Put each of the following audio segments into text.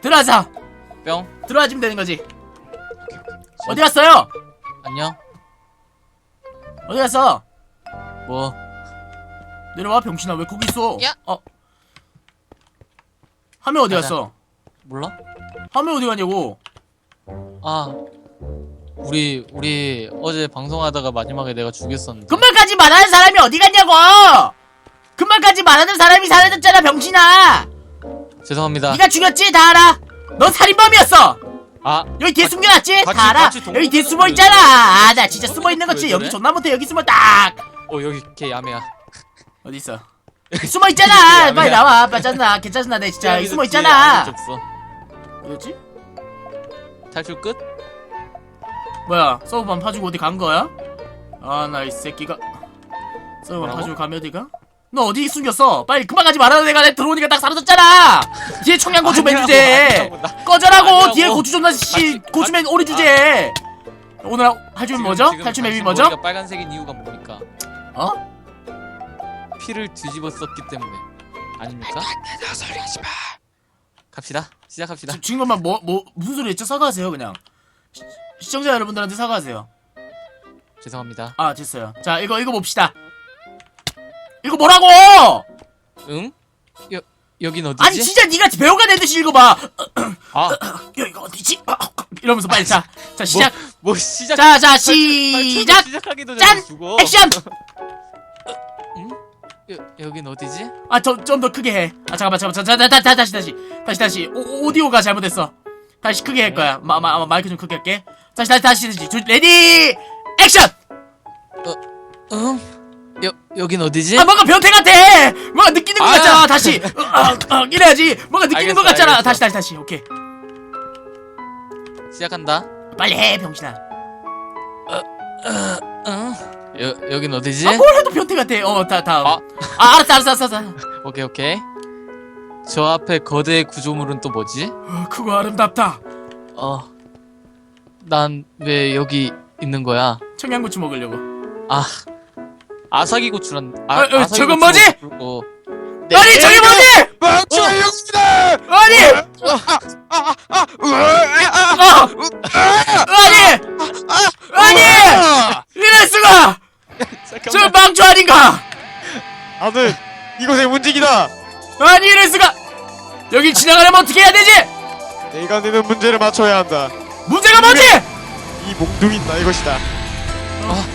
들어와서 뿅. 들어와주면 되는 거지. 어디 갔어요? 안녕. 어디 갔어? 뭐? 내려와 병신아 왜 거기 있어? 야. 어. 하면 어디 가자. 갔어? 몰라? 하면 어디 갔냐고? 아. 우리 우리 어제 방송하다가 마지막에 내가 죽였었는데. 금방까지 말하는 사람이 어디 갔냐고! 금방까지 말하는 사람이 사라졌잖아 병신아! 죄송합니다. 네가 죽였지 다 알아. 너 살인범이었어. 아, 여기 뒤에 숨겨놨지? 같이- 다 알아. 같이 동- 여기 뒤에 숨어 있잖아. 아, 나 진짜 숨어 있는 거지. 왜 여기? 존나 못해. 여기 숨어 딱. 어 여기 걔 야매야. 어디 있어? 숨어 있잖아. 야, 빨리 야. 나와. 괜찮나? 괜찮나? 내 진짜 여기 숨어 뒤에 있잖아. 아무것도 없어. 어디지? 탈출 끝? 뭐야? 서브반 파주고 어디 간 거야? 아, 나 이 새끼가. 서브반 뭐라고? 파주고 가면 어디가? 너 어디 숨겼어? 빨리 그만 가지 말아야 내가 내 들어오니까 딱 사라졌잖아. 뒤에 청양고추 맨 아니라고, 주제. 아니라고, 나- 꺼져라고. 아니라고. 뒤에 고추 존나 씨 같이- 고추 맨 같이- 오리 주제. 오늘 할줄 지금- 뭐죠? 탈출 맵이 뭐죠? 머리가 빨간색인 이유가 뭡니까? 어? 피를 뒤집어 썼기 때문에. 아닙니까? 나 소리 하지 마. 갑시다. 시작합시다. 지- 지금 엄마 뭐, 뭐, 무슨 소리 했죠? 사과하세요, 그냥. 시, 시청자 여러분들한테 사과하세요. 죄송합니다. 아, 됐어요. 자, 이거, 이거 봅시다. 이거 뭐라고! 응? 여 여긴 어디지? 아니, 진짜 니가 배우가 된 듯이 읽어봐. 아, 여기가 어디지? 아, 아, 이러면서 빨리 자. 자, 시작. 뭐 시작. 자, 자, 시작! 시작하기도 전에 짠! 죽어. 액션! 여 여긴 어디지? 아, 좀, 좀 더 크게 해. 아, 잠깐만, 잠깐만. 자, 자, 자, 다, 다시, 다시. 다시, 다시. 오, 오디오가 잘못했어. 다시 크게 할 거야. 마, 마, 마, 마이크 좀 크게 할게. 다시, 다시, 다시, 다시. 주- 레디! 액션! 응? 여 여긴 어디지? 아 뭔가 변태 같아 뭔가 느끼는 것 아. 같잖아 다시 어, 어, 어, 이래야지 뭔가 느끼는 알겠어, 것 같잖아 알겠어. 다시 다시 다시 오케이 시작한다. 빨리 해 병신아 응? 여 여긴 어디지? 아뭘 해도 변태 같아 어다 다음 아. 아 알았어 알았어 알았어, 알았어 오케이 오케이. 저 앞에 거대 구조물은 또 뭐지? 어, 그거 아름답다 어. 난 왜 여기 있는 거야? 청양고추 먹으려고 아. 아사기 고추란. 아, 어, 어, 아사기 저건 뭐지? 그리고 아니 저게 뭐지 멍청한 영웅이다. 아니 어 아니 아니 이럴 수가 저. 망초 아닌가 나는 이곳의 문직이다. 아니 이럴 수가 여기 지나가려면 어떻게 해야 되지 내가 내는 문제를 맞춰야 한다. 문제가 뭐지 이 몽둥이 나의 것이다. 뭐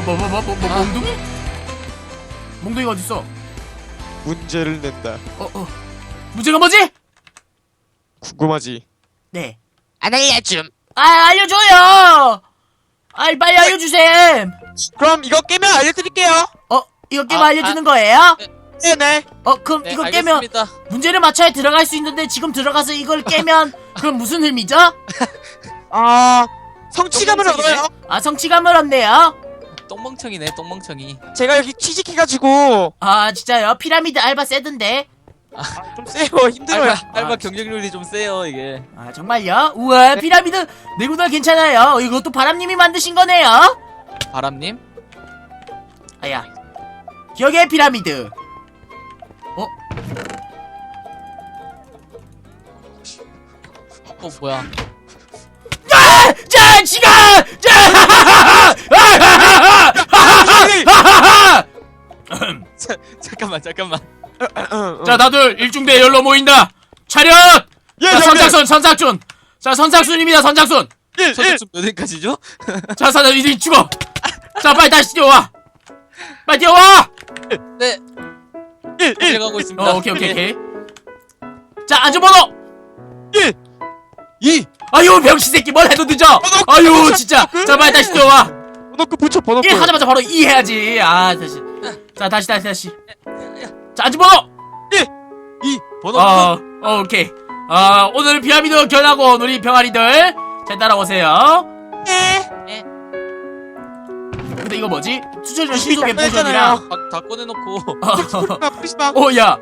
뭐뭐뭐뭐 아. 몽둥이 몽둥이가 어딨어 문제를 낸다. 어, 어. 문제가 뭐지? 궁금하지? 네. 안 알려줌. 아, 알려줘요! 아이, 빨리 알려주셈! 그럼 이거 깨면 알려드릴게요. 어, 이거 깨면 아, 알려주는 거예요? 네네. 어, 그럼 네, 이거 깨면 알겠습니다. 문제를 맞춰야 들어갈 수 있는데 지금 들어가서 이걸 깨면 그럼 무슨 의미죠? 아 성취감을 똥멍청이네. 얻어요. 아, 성취감을 얻네요? 똥멍청이네 똥멍청이. 제가 여기 취직해가지고 아, 진짜요? 피라미드 알바 세던데? 좀 세요. 힘들어요. 알바, 알바 아, 경쟁률이 좀 세요 이게. 아, 정말요? 우와, 피라미드 내구도 괜찮아요. 이것도 바람님이 만드신 거네요? 바람님? 아야. 기억의 피라미드. 어? 어 뭐야? 자, 지가! 자! 자, 잠깐만 잠깐만. 자, 다들 일중대 열로 모인다. 차렷! 예, 자. 선착순, 선착순. 자, 선착순입니다, 선착순. 일, 일. 선착순 몇 회까지죠? 자, 사장 이제 죽어. 자, 빨리 다시 뛰어와. 빨리 뛰어와. 네. 일, 일. 가고 있습니다. 어, 오케이, 오케이, 오케이. 자, 안전번호. 일. 이. 아유, 병신 새끼 뭘 해도 늦어. 아유, 진짜. 자, 빨리 다시 뛰어와. 번호표 붙여 번호표. 1 하자마자 바로 2 해야지. 아, 다시. 자, 다시, 다시, 다시. 자. 이 번호 어, 어, 오케이. 아, 오늘 피라미드 견하고 온 우리 병아리들 잘 따라오세요. 네. 근데 이거 뭐지? 수철전 신속의 안 되잖아요. 포션이랑 다, 다 꺼내놓고 어, 프리시마. 어, 야.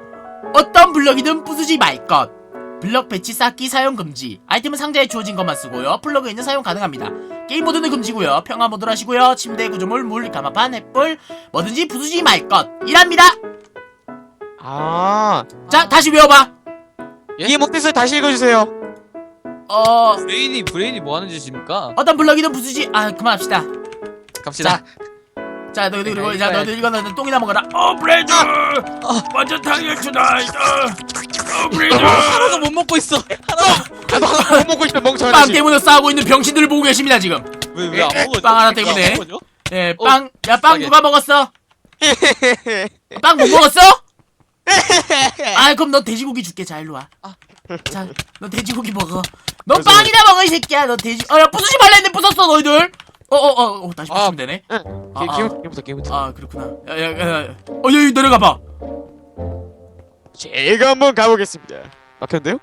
어떤 블럭이든 부수지 말 것. 블럭 배치 쌓기 사용 금지. 아이템은 상자에 주어진 것만 쓰고요. 플러그인은 사용 가능합니다. 게임 모드는 금지고요. 평화 모드로 하시고요. 침대 구조물, 물, 가마판, 햇불 뭐든지 부수지 말 것. 이랍니다. 아. 자, 다시 외워봐. 예? 이해 못해서 다시 읽어주세요. 어 브레인이 브레인이 뭐 하는 짓입니까? 어떤 블럭이든 부수지 아 그만합시다 갑시다. 자 너희들 그리고 네, 자 이거야. 너희들 이거 너희들 똥이나 먹어라 어 브레이드 완전 당일주다 어 하나도 못 먹고 있어. 나도 못 먹고 싶다 멍청한 빵. 때문에 싸우고 있는 병신들을 보고 계십니다 지금 왜왜안 먹어져? 빵 하나 때문에. 먹어져? 어, 예빵 야 빵 비싸게. 누가 먹었어 빵 못 먹었어 아 그럼 너 돼지고기 줄게 자 일로 와 자 너 돼지고기 먹어 너. 빵이나 먹어 이 새끼야 너 돼지 어 야 부수지 말라 했는데 부쉈어 너희들 어 어 어 어, 다시 아. 부수면 되네 게- 아, 아. 게임부터 게임부터 게임부터. 아 그렇구나 야 야야 어 여기 내려가봐 제가 한번 가보겠습니다. 막혔는데요?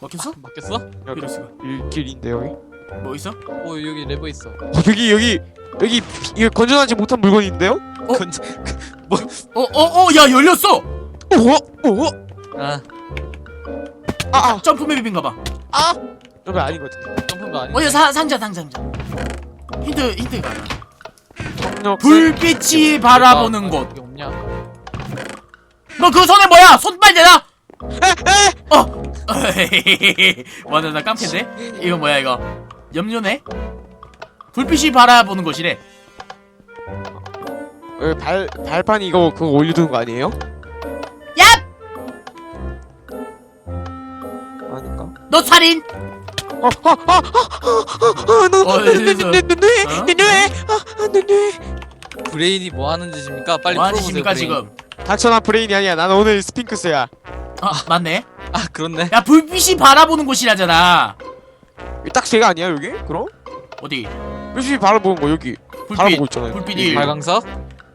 먹혔어? 맡겼어? 여기 이럴 수가 길- 길인데 여기. 뭐 있어? 오 여기 레버 있어. 어, 여기 여기 여기 이거 건전하지 못한 물건인데요? 어? 건 어어어 야 열렸어 오, 오, 아 아, 아, 점프맵인가 봐 아, 여기 아닌 것 같은데. 점프한 거 아니야? 어야 사 상자 상자 상자 힌트 폭력 불빛이 바라보는 곳 없냐? 너 그 손에 뭐야? 손빨 대나? 어. 완전 나 깜캔데? 이거 뭐야 이거? 염료네? 불빛이 바라보는 곳이래. 여기 발 발판 이거 그거 올려두는 거 아니에요? 야! 아닌가? 너 살인? 어, 어, 어, 어, 어, 어, 너, 어, 내, 내, 됐어. 내, 내, 뇌, 어? 내 뇌, 아, 내 뇌. 브레인이 뭐 하는 짓입니까? 빨리 뭐 하는 풀어보세요. 짓입니까 브레인. 지금? 닥쳐나 브레인이 아니야. 나는 오늘 스핑크스야. 아 맞네. 아 그렇네. 야 불빛이 바라보는 곳이라잖아. 이딱 제가 아니야 여기? 그럼? 어디? 열심히 바라보는 거 여기. 불빛. 바라보고 있잖아요. 불빛. 일. 발광석?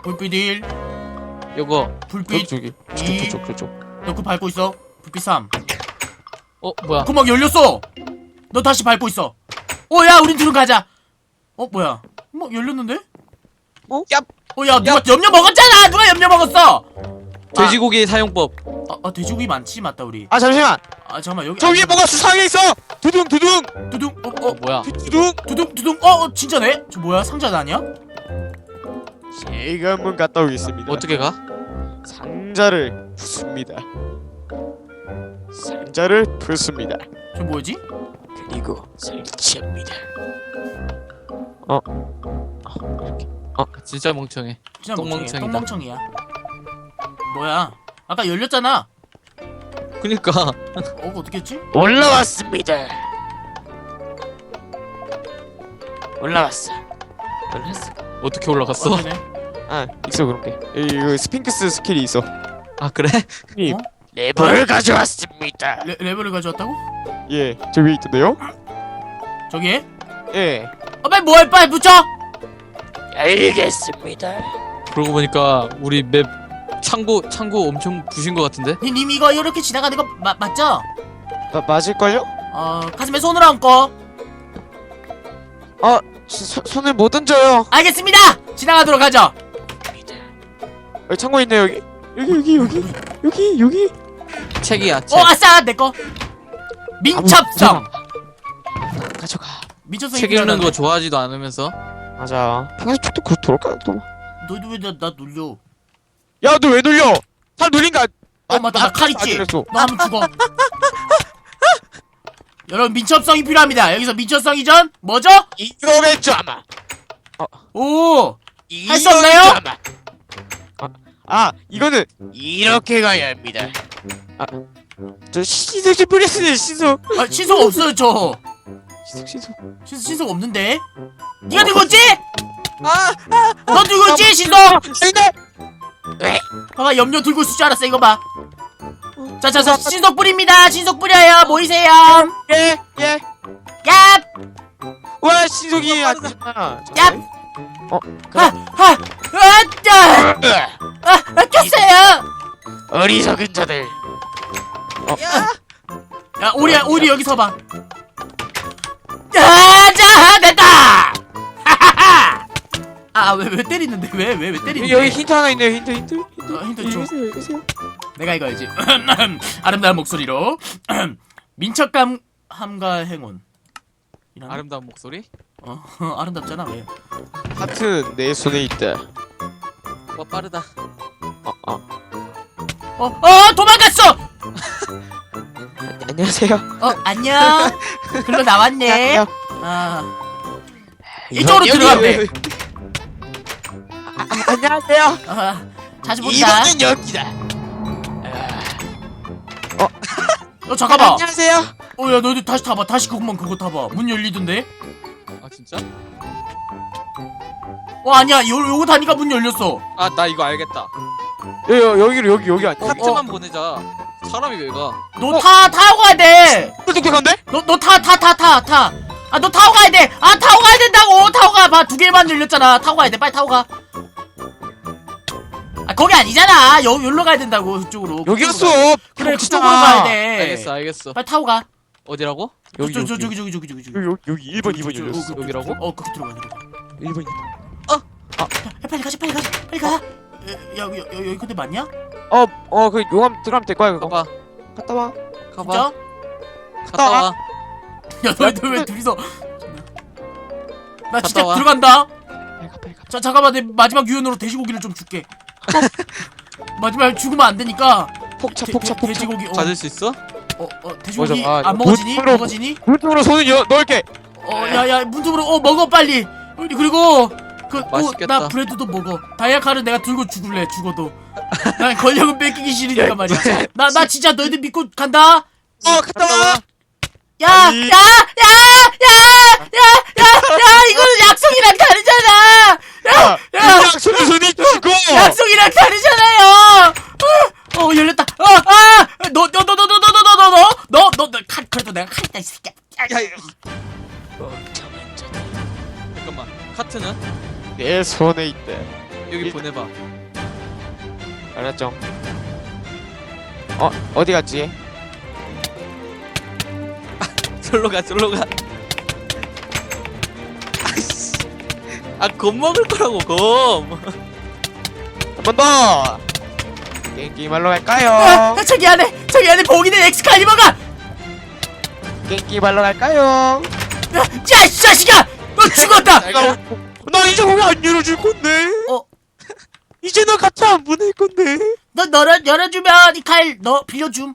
불빛 1, 요거 저기 불빛 저기. 이. 저쪽 저쪽 저쪽. 너그 밟고 있어. 불빛 3. 어 뭐야? 구멍 열렸어. 너 다시 밟고 있어. 어, 야, 우린 둘은 가자. 어, 뭐야? 뭐 열렸는데? 어? 야, 어, 야, 누가 염려 먹었잖아. 누가 염려 먹었어? 돼지고기 사용법. 아, 아 돼지고기 많지, 맞다 우리. 아 잠시만. 아, 잠깐만 여기. 저 위에 뭐가 수상해 있어. 두둥 두둥 두둥, 어, 어 어, 뭐야? 두둥. 두둥, 두둥. 어, 어, 진짜네? 저 뭐야? 상자 아니야? 한번 갔다 오겠습니다. 어떻게 가? 상자를 붓습니다. 상자를 붓습니다. 저 뭐지? 그리고 설치합니다. 진짜 멍청해. 진짜 똥멍청이다. 멍청이야. 똥멍청이야. 뭐야? 아까 열렸잖아. 그니까 어, 어떻게 했지? 올라왔습니다. 올라왔어. 올라왔어. 어떻게 올라갔어? 아 있어 그런 게. 이거 스핑크스 스킬이 있어. 아 그래? 형님 어? 레버를 가져왔습니다. 레, 레벨을 가져왔다고? 예, 저 위에 있던데요? 저기에? 예. 어, 빨리 뭐해? 빨리 붙여! 알겠습니다. 그러고 보니까 우리 맵 창고 창고 엄청 부신 것 같은데? 님, 님 이거 이렇게 지나가는 거 마, 맞죠? 마, 맞을걸요? 어, 가슴에 손을 얹고. 시- 소, 손을 못 얹어요. 알겠습니다! 지나가도록 하죠. 여기 창고 있네 여기. 여기 여기 여기 여기 여기. 책이야 책. 어, 아싸! 내꺼. 민첩성! 가져가. 민첩성 책 읽는 거 좋아하지도 않으면서 맞아. 평소 쪽도 그 돌까 또. 너도 왜 나, 나 놀려? 야, 너왜 눌려? 살 눌린 거 아- 어, 맞다. 나 칼 있지? 너 하면 죽어. 여러분, 민첩성이 필요합니다. 여기서 민첩성 이 전, 뭐죠? 이거겠죠 아마. 오! 할 수 없나요? 아마. 아, 아, 이거는 이렇게 가야 합니다. 아, 저좀 뿌렸어요 신속. 아, 신속 없어요, 저. 신속 신속. 신속, 신속 없는데? 니가 들고 있지? 아, 너 들고 있지, 신속? 아닌데. 봐봐, 염료 들고 있을 줄 알았어, 이거 봐. 자, 자, 자, 신속 뿌립니다. 신속 뿌려요. 모이세요. 예, 예. 얍! 와, 신속이 아니잖아. 얍! 어, 하, 하, 아따! 아, 아, 꼈어요! 어리석은 자들. 야, 오리, 오리 여기 서봐. 아, 자, 됐다! 하하하! 아, 왜, 왜 때리는데? 왜, 왜, 왜 때리는데? 여기 힌트 하나 있네요. 힌트, 힌트, 힌트. 어, 힌트 줘. 읽으세요, 읽으세요. 내가 이거야지. 아름다운 목소리로. 민첩감, 함과 행운. 이런 아름다운 목소리? 어, 아름답잖아, 왜? 하트 내 손에 있다. 와 빠르다. 어, 어. 어, 어, 도망갔어! 안녕하세요. 어 안녕 글로 나왔네 안녕하세요. 아 이쪽으로 여기, 들어가면 여기. 아, 아, 안녕하세요. 아, 자주 본다 이거는 여기다. 어 잠깐만 안녕하세요. 어야 너희들 다시 타봐 다시 그것만 그거 타봐 문 열리던데 아 진짜? 어 아니야 요, 요거 타니까 문 열렸어 아 나 이거 알겠다. 여기 여기로 여기 여기 아니야? 카트만 보내자. 사람이 왜 가? 너 타 타고 가야 돼너 똑똑한데? 너타 타 타 타 타 아 너 타고 가야 돼 아 타고 가야 된다고 타고 가 봐두 개만 열렸잖아 타고 가야 돼 빨리 타고 가 아 거기 아니잖아 여, 여기로 가야 된다고 그쪽으로 여기였어. 그래. 그쪽으로 가야 돼 알겠어 알겠어. 빨리 타고 가 어디라고? 여기 저, 여기 저, 저기 저기 저기 저기 저기 여기 여기 1번 2번 저, 열렸어. 저, 그, 여기라고? 어 거기 들어가 들어가 1번 2번. 야, 빨리 가자 빨리 가자 빨리 가 야, 여기 여기 여기 근데 맞냐? 어 어 그 용암 들어가면 될 거야 그거. 가봐 갔다 와. 가봐. 진짜? 갔다 와. 야 너희들 왜 둘이서 나 진짜 갔다 와. 들어간다 빨리 가 빨리 가. 자 잠깐만 내 마지막 유언으로 돼지고기를 좀 줄게 마지막에 죽으면 안 되니까 폭차 돼- 폭차 돼- 폭차. 돼지고기 어, 찾을 수 있어? 어, 어 돼지고기 맞아. 아, 안 먹어지니? 문으로- 먹어지니? 물통으로 손을 여, 넣을게. 어 야 야 문틈으로 어 먹어 빨리 그리고 그나 맛있겠다. 브레드도 먹어 다이아카를 내가 들고 죽을래 죽어도 난 권력은 뺏기기 싫으니까 말이야 나 나 진짜 너희들 믿고 간다 어 갔다 와. 야. 야, 야, 야, 야, 야, 야, 이거는 약속이랑 다르잖아. 야, 야, 손에 손이 있고. 약속이랑 다르잖아요. 어, 어, 열렸다. 어, 아, 너, 너, 너, 너, 너, 너, 너, 너, 너, 너, 너, 너, 너, 칼, 그래도 내가 칼 있다 이 새끼야. 야, 잠깐만. 카트는 내 손에 있대. 여기 일- 보내봐. 알았죠. 어 어디 갔지? 절로 가, 절로 가. 아이씨. 아, 검 먹을 거라고, 검. 한번 더. 게임 아, 갈까요? 아, 저기 안에, 저기 안에 보기는 엑스칼리버가. 게임 하러 갈까요? 야, 이 자식아, 너 죽었다. 나, 나 이제 거기 안 열어줄 건데. 어. 이제 너 같이 안 보낼 건데. 너 열어, 열어주면 이 칼 너 빌려줌.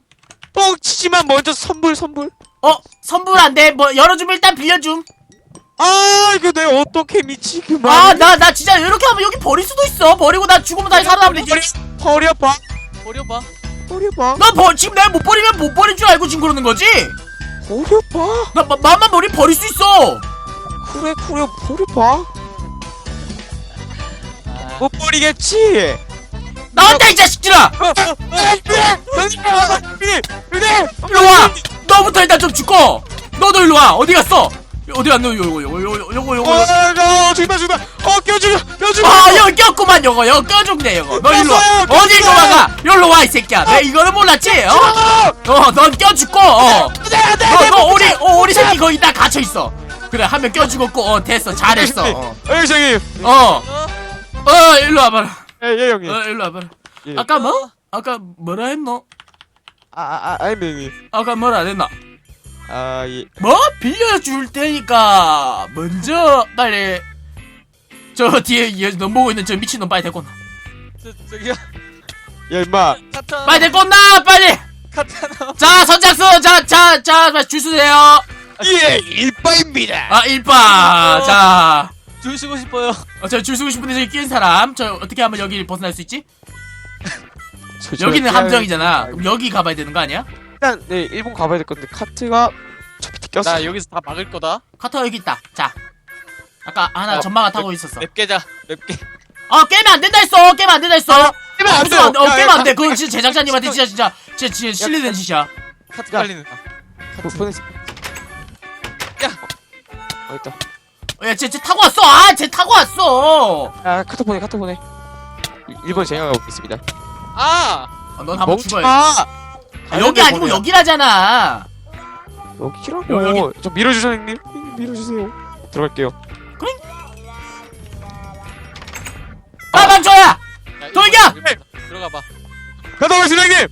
뻥치지만 먼저 선불 선불. 어, 선불 안 돼. 뭐 열어주면 일단 빌려줌. 아 이거 내가 어떻게 미치기만. 아, 나, 나 진짜 이렇게 하면 여기 버릴 수도 있어. 버리고 나 죽으면 다시 살아나면 되지. 버려 버려봐 버려 봐. 버려 봐 너 버, 지금 내가 못 버리면 못 버릴 줄 알고 지금 그러는 거지? 버려 봐. 나 마, 마음만 버리 버릴 수 있어. 그래 그래 버려 봐. 못 버리겠지. 나왔다 이 자식들아. 어, 일로 와. 너부터 일단 좀 죽고. 너도 일로 와. 어디 갔어? 어디 갔노? 요거 요거 요거 요거 요거. 어 죽다 죽다 어 껴주려 껴주려 아 여기 꼈구만 요거 요거 껴줬네 요거. 너 일로 와. 꼈어요, 어디 꼈어요. 와가? 일로 와 이 새끼야. 내 이거는 몰랐지? 어? 어, 넌 껴죽고. 어. 너, 너 오리 어, 오리 새끼 거기 딱 갇혀 있어. 그래 한 명 껴죽었고 어 됐어 잘했어. 어. 어 형님 어. 어? 어 일로 와봐라. 예예 형님 어 일로 와봐라. 예. 아까 뭐? 아까 뭐라 했노? 아아 아닙니다 형님 아까 뭐라 안 했나? 아예 뭐? 빌려줄 테니까 먼저 빨리 저 뒤에 얘 넘보고 있는 저 미친놈 빨리 데리고 나 저, 저기요. 야 임마. 빨리 데리고 나 빨리 카트 하나. 자 선착순 자자자 줄 서세요 예 일바입니다 아 일바 자 줄 서고 싶어요. 어, 저줄 서고 싶은데 저기 끼는 사람 저 어떻게 하면 여기를 벗어날 수 있지? 여기는 함정이잖아 그럼 여기 가봐야 되는 거 아니야? 일단 네 일본 가봐야 될 건데 카트가 저 밑에 꼈어 나 여기서 다 막을 거다. 카터 여기 있다 자 아까 하나 어, 전마가 타고 있었어 맵 깨자. 맵 깨. 어 깨면 안 된다 했어 깨면 안 된다 했어 깨면 안 무슨 안 돼. 어, 야, 야, 깨면 안 돼. 야, 그건 진짜 제작자님한테 진짜 진짜 진짜, 진짜 실례된 짓이야. 카트 야. 깔리는. 카트 보냈어 야. 어 있다 야, 쟤, 쟤 타고 왔어. 아, 쟤 타고 왔어. 아 카트 보내 카트 보내 1번 제가 가고 있습니다 아, 아! 넌 한번 죽어야. 아, 여기 아니고 여기라잖아. 여기라고 여- 좀 밀어주세요 형님 형님, 밀어주세요 들어갈게요 빨방줘야 야, 돌겨! 일본, 일본. 들어가 봐. 갔다 오겠습니다 형님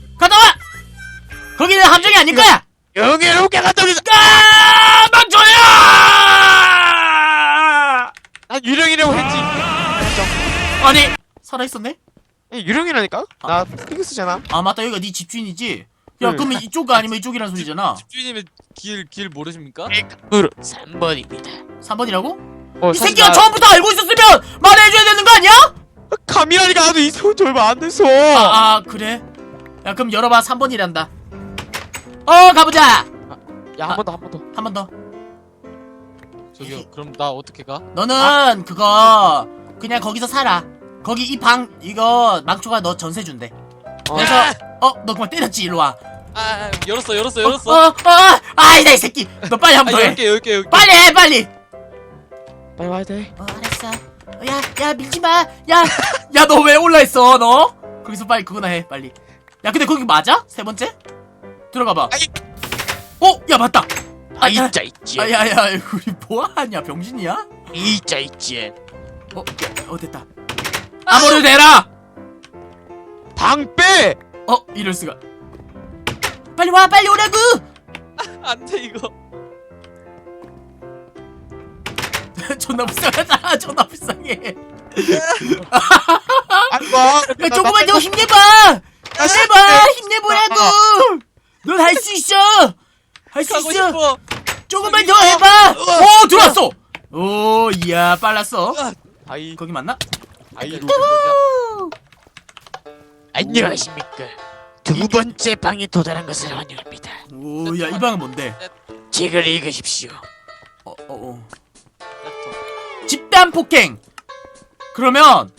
예, 유령이라니까? 나 피그스잖아 아, 맞다. 여기가 네 집주인이지. 야 응. 그러면 이쪽 아니면 이쪽이란 소리잖아 집주인님의 길, 길 모르십니까? 으로 3번입니다 3번이라고? 어, 이 사실 새끼가 나- 처음부터 알고 있었으면 말해줘야 되는 거 아니야? 카미라니가 나도 이세훈 지 얼마 안 됐어 아, 아 그래? 야 그럼 열어봐 3번이란다 어 가보자 야 한 번 더 한 번 더 한 번 더 저기요 그럼 나 어떻게 가? 너는 그거 그냥 거기서 살아 거기 이 방 이거 망초가 너 전세 준대. 어. 그래서 어 너 그만 때렸지 일로 와. 아, 아 열었어 열었어 어, 열었어. 어, 어, 아이다 이 새끼. 너 빨리 한아번 더 해. 열게 열게 열게. 빨리 해 빨리. 빨리 와야 돼. 어 알았어. 야야 밀지 마. 야 야 너 왜 올라 있어 너? 거기서 빨리 그거나 해 빨리. 야 근데 거기 맞아? 세 번째? 들어가 봐. 아이. 어? 야 맞다. 아 야, 있자 있지. 아야야. 우리 뭐 하냐 병신이야? 있자 있지. 어? 야, 어 됐다 아무를 대라! 방 빼! 어 이럴 수가. 빨리 와 빨리 오라고! 안돼 이거. 존나 불쌍하다 존나 불쌍해. 아이고 와야 조금만 더 힘내봐! 아, 힘내봐! 힘내보라고! 넌 할 수 있어! 할 수 가고 있어! 싶어. 조금만 더 해봐! 오 들어왔어! 오 이야 빨랐어. 아이 거기 맞나? 아이로 안녕하십니까. 두 번째 방에 도달한 것을 환영합니다. 오야 이 방은 뭔데? 책을 읽으십시오. 어, 어, 어. 집단 폭행 그러면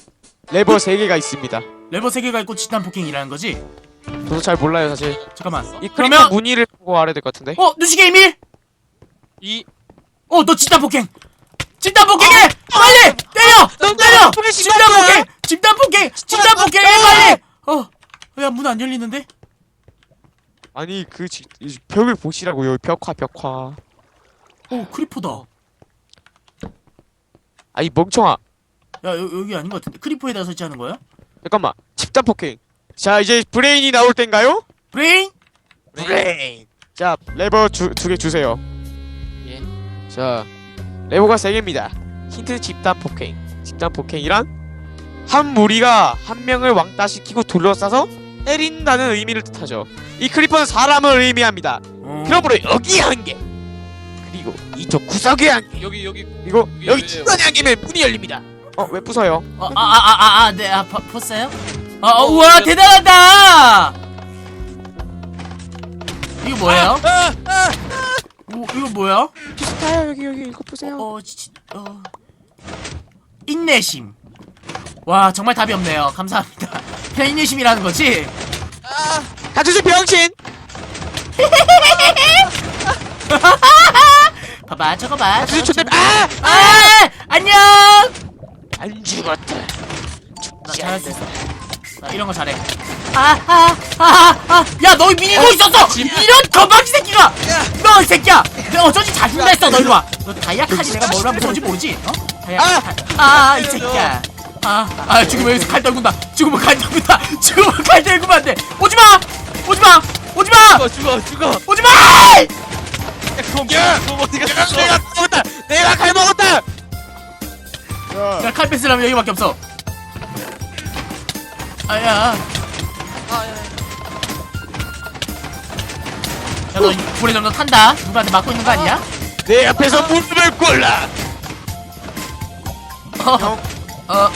레버 3개가 있습니다 레버 3개가 있고 집단 폭행이라는 거지? 저도 잘 몰라요 사실 잠깐만 이 그러면 무늬를 보고 알아야 될 것 같은데 어 누시게 이밀 이 어, 너 집단 폭행! 집단 폭행 해! 빨리! 때려! 너 때려! 폭행 집단! 폭행! 집단 폭행! 집단 폭행해, 빨리! 어, 야, 문 안 열리는데? 아니 그 지, 이 벽을 보시라고요 벽화 벽화 어, 크리퍼다. 아이 멍청아 야, 여, 여기 아닌 것 같은데. 크리퍼에다 설치하는 거야? 잠깐만 집단 폭행 자 이제 브레인이 나올 땐가요? 브레인? 브레인. 자 레버 두 개 주세요 예. 자 레버가 세 개입니다 힌트 집단 폭행 집단 폭행이란 한 무리가 한 명을 왕따시키고 둘러싸서 때린다는 의미를 뜻하죠 이 크리퍼는 사람을 의미합니다 어. 그러므로 여기 한 개 그리고 이쪽 구석에 한 개 여기 여기 그리고 여기, 여기. 중간에 한 개면 문이 열립니다 어 왜 부서요? 어, 아, 아, 아, 아, 아, 네, 아, 봐- 봤어요? 아, 어, 우와, 대단하다! 이거 뭐예요? 오, 이거 뭐야? 비슷해요 여기 여기 이거 보세요 어, 지, 어. 인내심. 와, 정말 답이 없네요. 감사합니다. 그냥 인내심이라는 거지? 가주세요 병신 봐봐, 저거 봐. 가주세요 저거, 촌대 아! 아! 안녕! 안 죽었다. 나 잘할 수 있어. 나 이런 거 잘해. 아, 아, 아, 아, 야, 너 미니고 있었어! 이런 건방지 새끼가! 너, 이 새끼야! 너 어쩐지 잘 준다 했어, 너 이리 와! 너 다이아카지 내가 뭘 하면 좋은지 모르지? 어? 다이아, 아! 아, 아, 이 새끼야. 아, 아, 죽으면 여기서 칼 떨군다. 죽으면 칼 떨군다. 죽으면 칼 떨구면 안 돼. 오지 마! 오지 마! 오지 마! 죽어 죽어 죽어 오지 마! 그럼 그럼 어디 갔어 내가 먹었다 내가 칼 먹었다 야, 칼 뺏으려면 여기밖에 없어. 아야. 야, 너 불에 좀더 탄다. 누구한테 맞고 있는 거 아니야? 내 앞에서 무릎을 꿇라 어, 어.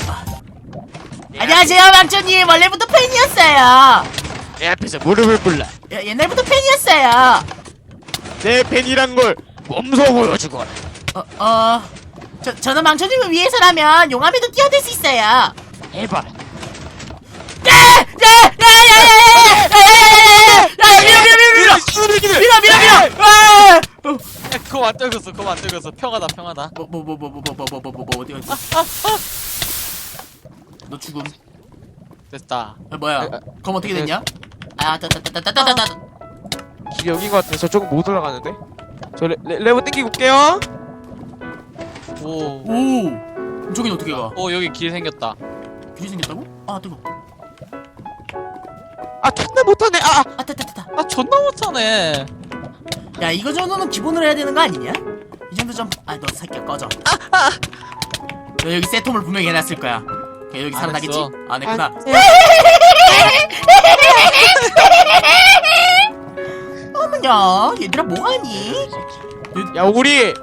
안녕하세요, 망초님. 원래부터 팬이었어요. 내 앞에서 무릎을 꿇라 야, 옛날부터 팬이었어요. 내 팬이란 걸 몸소 보여주거라 어, 어. 저, 저는 망초님을 위해서라면 용암에도 뛰어들 수 있어요. 해봐 야! 밀어! 밀어, 밀어, 밀어! 아! 어. 그거 안 떨궜어 그거 안 떨궜어 평하다 평하다 뭐, 뭐, 뭐, 뭐, 뭐, 뭐, 뭐, 뭐, 뭐, 뭐, 어디가 있어? 너 죽음. 됐다 아, 뭐야? 아, 아, 그럼 어떻게 네. 됐냐? 아, 따따따따따따따. 길이 여긴 것 같아 저쪽은 못 올라가는데 저 레, 레, 레버 땡기고 올게요 오 오! 저긴 어떻게 가? 오 여기 길 생겼다 길이 생겼다고? 아, 뜨거. 아 존나 못하네 아 아, 따따따따. 아 존나 못하네 야, 이거 정도는 기본으로 해야 되는 거 아니냐? 이 정도 좀, 아, 너 새끼야 꺼져. 너 여기 세톰을 분명히 해놨을 거야. 걔 여기 안 살아나겠지? 했어. 안 했구나. 아, 뭐하냐 얘들아 뭐하니 야 우리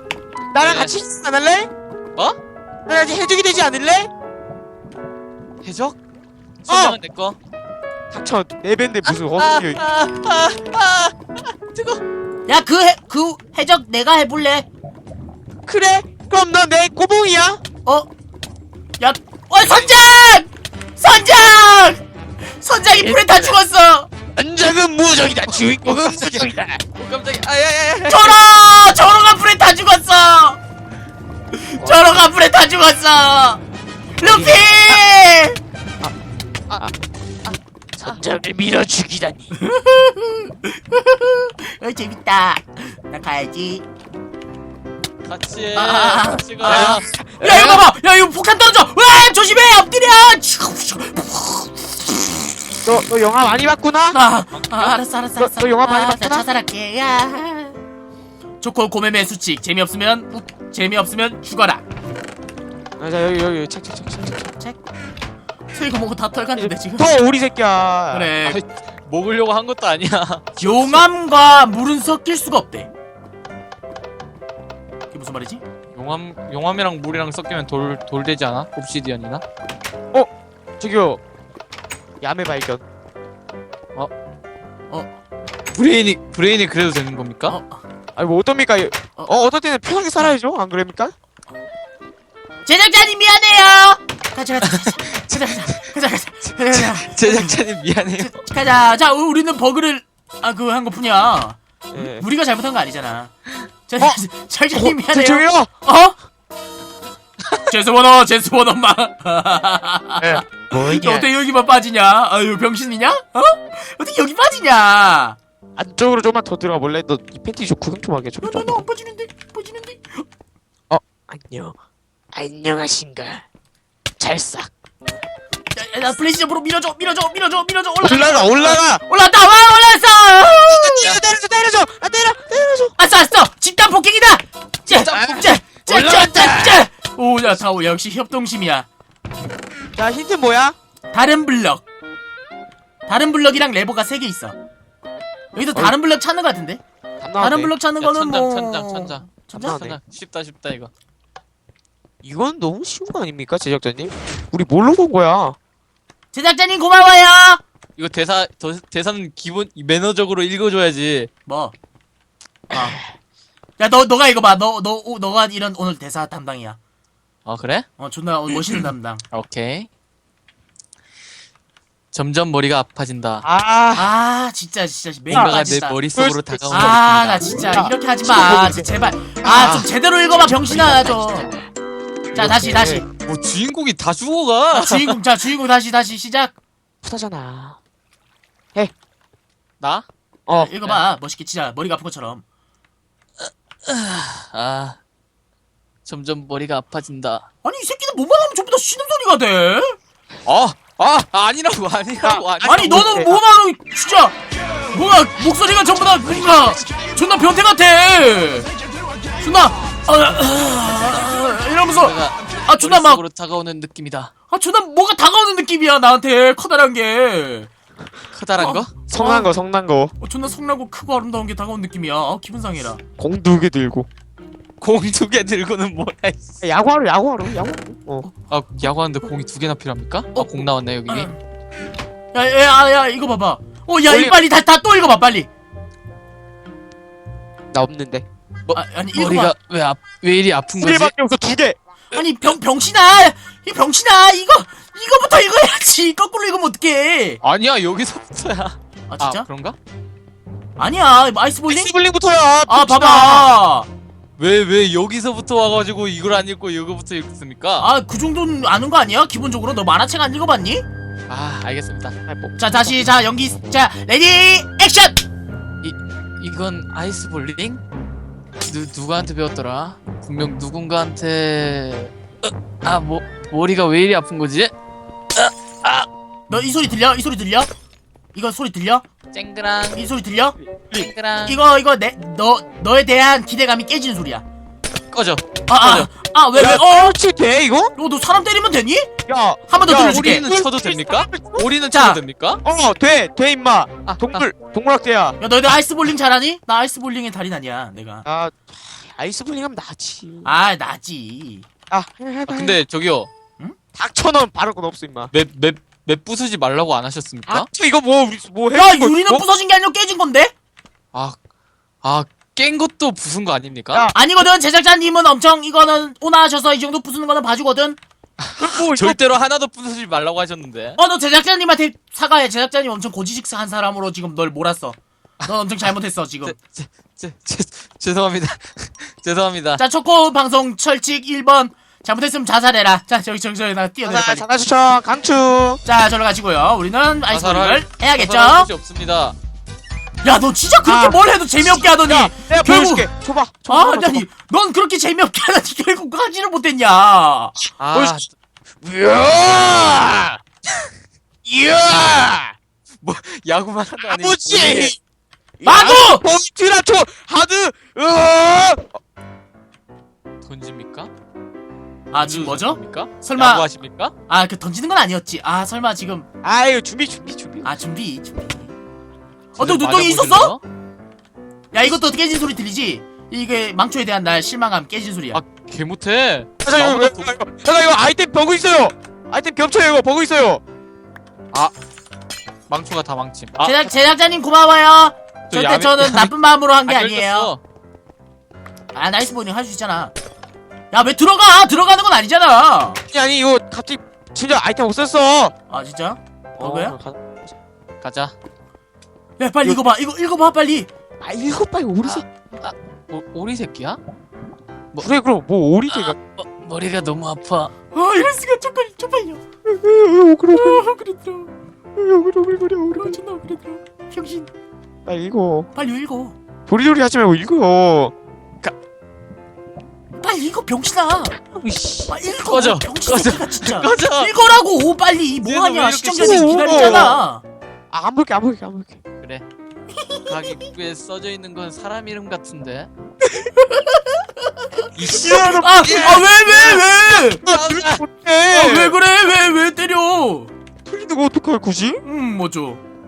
나랑 네. 같이 안 할래? 뭐? 나랑 같이 해적이 되지 않을래? 해적? 선장은 내 거. 닥쳐 내 밴드 무슨 아, 어떻게 아, 아, 아, 뜨거. 야그해그 해적 내가 해볼래 그래? 그럼 너내 꼬봉이야? 어? 야, 어 선장! 선장! 선장이 불에 다 죽었어! 안장은 무적이다 주인공은 무적이다 오 깜짝이야. 아야야야. 저러! 저러가 불에 다 죽었어! 저러가 불에 다 죽었어! 루피! 선장을 밀어 죽이다니. 어, 재밌다. 나 가야지. 같이 해. 아, 같이 가. 아. 야, 이거 봐봐! 야, 이거 폭탄 떨어져! 와, 조심해! 엎드려! 너, 너 영화 많이 봤구나? 아, 아 알았어, 알았어, 너- 알았어. 너 영화 많이 아, 나 봤구나? 자살할게. 야. 초코 고매매 수칙. 재미없으면, 우- 재미없으면 죽어라. 아, 자 여기 여기 책책책책 책. 이거 먹고 다 털갔는데, 지금. 더 오리 새끼야 그래. 아이, 먹으려고 한 것도 아니야. 용암과 물은 섞일 수가 없대. 그게 무슨 말이지? 용암 용암이랑 물이랑 섞이면 돌 돌 되지 않아? 옵시디언이나? 저기요 야매 발견 브레인이 브레인이 그래도 되는 겁니까? 어, 아니 뭐 어떻습니까 어. 어 어떨 때는 편하게 살아야죠 안 그럽니까? 제작자님 미안해요. 가자 가자 가자 가자 가자 가자 제작자님 미안해요. 가자 자 우- 우리는 버그를 아 그거 한 것뿐이야 예. 네. 우리가 잘못한 거 아니잖아 자 어? 절대 어, 미안해요 저기요. 어? 제스버너 제스버너 엄마 너 뭐냐? 어떻게 여기만 빠지냐 아유 병신이냐? 어? 어떻게 여기 빠지냐 안쪽으로 조금만 더 들어가 볼래? 너 이 팬티 좀 구경 좀 하게 어, 좀. 좀. 나나나 빠지는데 빠지는데 어? 안녕. 안녕하신가? 찰싹. 야, 야, 나 플레이시점으로 밀어줘 밀어줘 밀어줘 밀어줘 올라. 올라가 올라가 올라왔다 와 올라왔어. 때려줘 때려줘 아 때려 때려줘 아싸 아싸 집단 폭행이다. 올라갔다. 짜짜짜짜짜. 오야 다오 역시 협동심이야. 자 힌트 뭐야? 다른 블럭. 다른 블럭이랑 레버가 세 개 있어. 여기서 다른 블럭 찾는 거 같은데? 다른 블럭 찾는 야, 거는 천장, 뭐 천장, 천장. 천장? 네. 천장 쉽다 쉽다 이거. 이건 너무 쉬운 거 아닙니까 제작자님? 우리 뭘로 본 거야? 제작자님 고마워요. 이거 대사 더, 대사는 기본 매너적으로 읽어줘야지. 뭐? 아. 야, 너, 너가 이거 봐. 너, 너, 오, 너가 이런 오늘 대사 담당이야. 아 그래? 어, 존나 멋있는 담당. 오케이. 점점 머리가 아파진다. 아 아, 진짜, 진짜. 매일 뭔가가 내. 머릿속으로 다가오는 아, 것 나. 진짜 이렇게 하지 마. 진짜 제발. 아, 좀 제대로 읽어봐, 병신아, 좀. 자, 다시, 다시. 뭐 주인공이 다 죽어가. 아, 주인공, 자, 주인공 다시, 다시 시작. 푸다잖아 나? 어 읽어봐. 멋있게 진짜 머리가 아픈 것처럼. 아 점점 머리가 아파진다. 아니, 이 새끼는 뭐만 하면 전부 다 신음소리가 돼. 아, 아 아니라고 아니라고 아니. 아니, 너는 뭐만 하면 진짜. 뭐야, 목소리가 전부 다 뭔가 존나 변태 같아. 존나, 아, 아, 이러면서. 아, 존나 막 다가오는 느낌이다. 아 존나 뭐가 다가오는 느낌이야 나한테 커다란 게 커다란 어. 거? 성난 거 성난 거 어, 존나 성나고 크고 아름다운 게 다가온 느낌이야 어, 기분 상해라 공 두 개 들고 공 두 개 들고는 뭐야? 야구하러 야구하러 야구하러 어아 야구하는데 공이 두 개나 필요합니까? 아공 나왔네 여기. 야야야 야, 이거 봐봐 어야 이 빨리 다 다 또 읽어봐 빨리 나 없는데 아, 아니 머리가 왜, 아, 왜 이리 아픈 거지? 일밖에 없어 두 개. 아니 병 병신아! 이 병신아! 이거 이거부터 읽어야지! 거꾸로 읽으면 어떡해! 아니야 여기서부터야. 아아 진짜? 그런가? 아니야 아이스볼링? 스블링부터야 아 봐봐! 왜왜 여기서부터 와가지고 이걸 안 읽고 이거부터 읽습니까? 아 그 정도는 아는 거 아니야? 기본적으로? 너 만화책 안 읽어봤니? 아 알겠습니다. 뭐, 자 다시 자 연기 자 레디 액션! 이건 아이스 볼링? 누 누구한테 배웠더라? 분명 누군가한테 아 뭐 머리가 왜 이리 아픈 거지? 너 이 소리 들려 이 소리 들려 이거 소리 들려 쨍그랑 이 소리 들려 쨍그랑 이거 이거 내 너 너에 대한 기대감이 깨지는 소리야. 꺼져. 아. 아, 아, 왜, 왜, 야, 어? 치 돼, 이거? 너, 너 사람 때리면 되니? 야, 한 번 더 야, 돌려줄게. 오리는 쳐도 됩니까? 오리는 자. 쳐도 됩니까? 어, 돼, 돼 임마. 아, 동물, 동물학대야. 야 너희들 아이스 볼링 잘하니? 나 아이스 볼링의 달인 아니야 내가. 아, 아이스볼링 하면 나지. 아 나지. 아, 아, 근데 저기요 닥쳐놓은 바를 건 없어 임마. 맵맵맵 부수지 말라고 안 하셨습니까? 닥쳐 이거 뭐 우리 뭐 해? 야 이거 유리는 뭐? 부서진 게 아니라 깨진 건데? 아, 아, 깬 것도 부순 거 아닙니까? 야, 아니거든 제작자님은 엄청 이거는 오나 하셔서 이 정도 부수는 거는 봐주거든. 뭐 이거 절대로 하나도 부수지 말라고 하셨는데. 어 너 제작자님한테 사과해. 제작자님 엄청 고지식한 사람으로 지금 널 몰았어. 넌 엄청 잘못했어 지금. 제, 제, 제, 죄송합니다. 죄송합니다. 자 초코 방송 철칙 1번 잘못했으면 자살해라. 자 저기 저기 저기 나 뛰어내려 자살, 빨리. 추천 강추. 자 저로 가시고요. 우리는 아이스 자살할- 볼링을 해야겠죠. 자살할 곳이 없습니다. 야 너 진짜 그렇게 아. 뭘 해도 재미없게 하더니. 야, 내가 결국- 보여줄게. 줘봐. 아 줘봐, 아니 넌 그렇게 재미없게 하더니 결국 하지를 못했냐. 아, 보여줄게. 이야! 이야! 야구만 아니. 아버지! 마구! 포인트라초 하드! 으아! 던집니까? 아 지금 뭐죠? 던집니까? 설마 야구하십니까? 아 그 던지는 건 아니었지. 아 설마 지금 아유 준비 준비 준비. 아 준비 준비. 다들 어또 눈덩이 있었어? 야 이것도 깨진 소리 들리지? 이게 망초에 대한 날 실망감 깨진 소리야. 아, 개 못해. 잠깐 이거 나보다 이거 이거 잠깐 이거 아이템 버그 있어요. 아이템 겹쳐요 이거 버그 있어요. 망초가 다 망침. 아, 제작 제작자님 고마워요. 저 절대 야매- 저는 야매- 나쁜 마음으로 한 게 아. 긁혔어. 아 나이스 보닝 할 수 있잖아. 야 왜 들어가? 들어가는 건 아니잖아. 아니 아니 이거 갑자기 진짜 아이템 없었어. 아 진짜? 버그야? 어, 가- 가자. 야 빨리 이거 봐. 이거 읽어봐 빨리. 아 이거 빨리 오리색. 오, 오리 새끼야? 그래 그럼 뭐 오리색가. 어, 머리가 너무 아파. 아 이럴 수가 쪽팔 쪽팔려. 그래 아 그랬더라. 그래 그래 그래 아 존나 그랬더라. 병신. 빨리 읽어. 빨리 읽어. 도리도리 하지 말고 읽어. 빨리 읽어 병신아. 으이씨. 아 읽어. 꺼져. 병신 꺼져. 새끼가 진짜. 가자. 읽어라고 빨리 왜 뭐하냐 이렇게 시청자들이? 기다리잖아. 아 안 볼게 안 볼게 안 볼게. 그래. 가기 위에 써져 있는 건 사람 이름 같은데. 이씨. 아아 왜 왜 왜? 아, 아왜 그래 왜 왜 때려? 틀리는 거 어떡할 거지? 음 뭐죠?